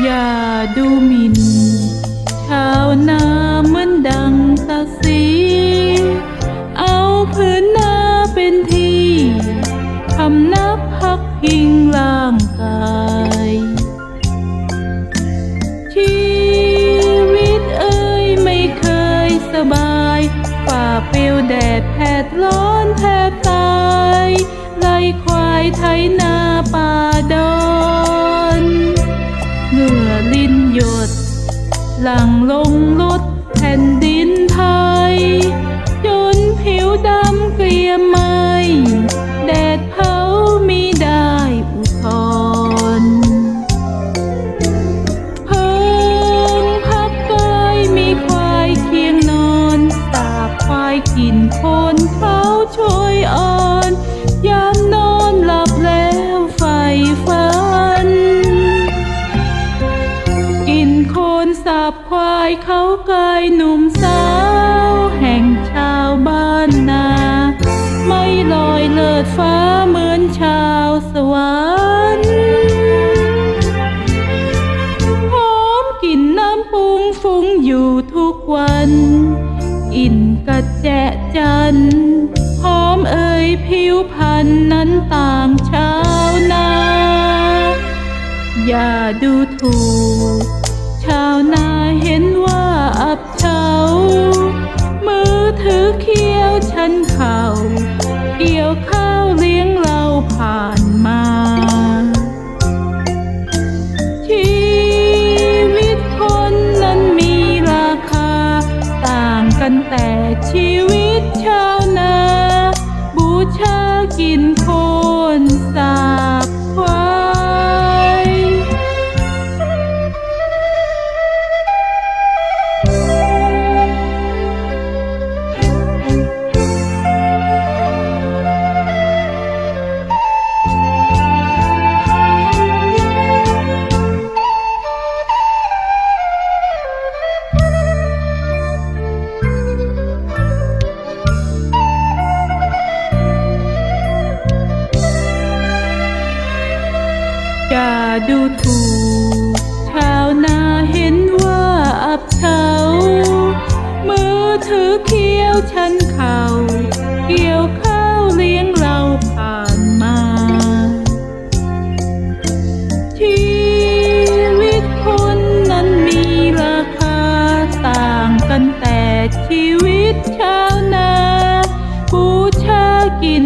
อย่าดูหมิ่นชาวนาเหมือนดังตาสี เอาพื้นนาเป็นที่คำนับพักพิงร่างกาย ชีวิตเอ่ยไม่เคยสบายฝ่าเปลวแดดแผดร้อนแทบตายไล่ควายไถนาป่าดอ หลังลงลุดแผ่นดินไทยจนผิวดำเกลียมไหมแดดเผามีได้อุทธรเพิ่งพักกายมีควายเคียงนอน ตาควายกินคนเขาช่วยอ่อน คนสับควายเขากายหนุ่มสาวแห่งชาวบ้านนา ไม่ลอยเลิศฟ้าเหมือนชาวสวรรค์หอมกลิ่นน้ำปุงฟุ้งอยู่ทุกวัน อินกระแจจันหอมเอ่ยผิวพันนั้นต่างชาวนา อย่าดูถูกชาวนา เห็นว่าอับเฉามือถือเคี้ยวชันเข่าเกี่ยวข้าวเลี้ยงเราผ่านมา ชีวิตคนนั้นมีราคา ต่างกันแต่ชีวิตชาวนา บูชากินโคนสา ดูถูกชาวนาเห็นว่าอับเฉามือถือเคี้ยวชันเข่าเกี่ยวข้าวเลี้ยงเราผ่านมา ชีวิตคนนั้นมีราคาต่างกันแต่ชีวิตชาวนาบูชากิน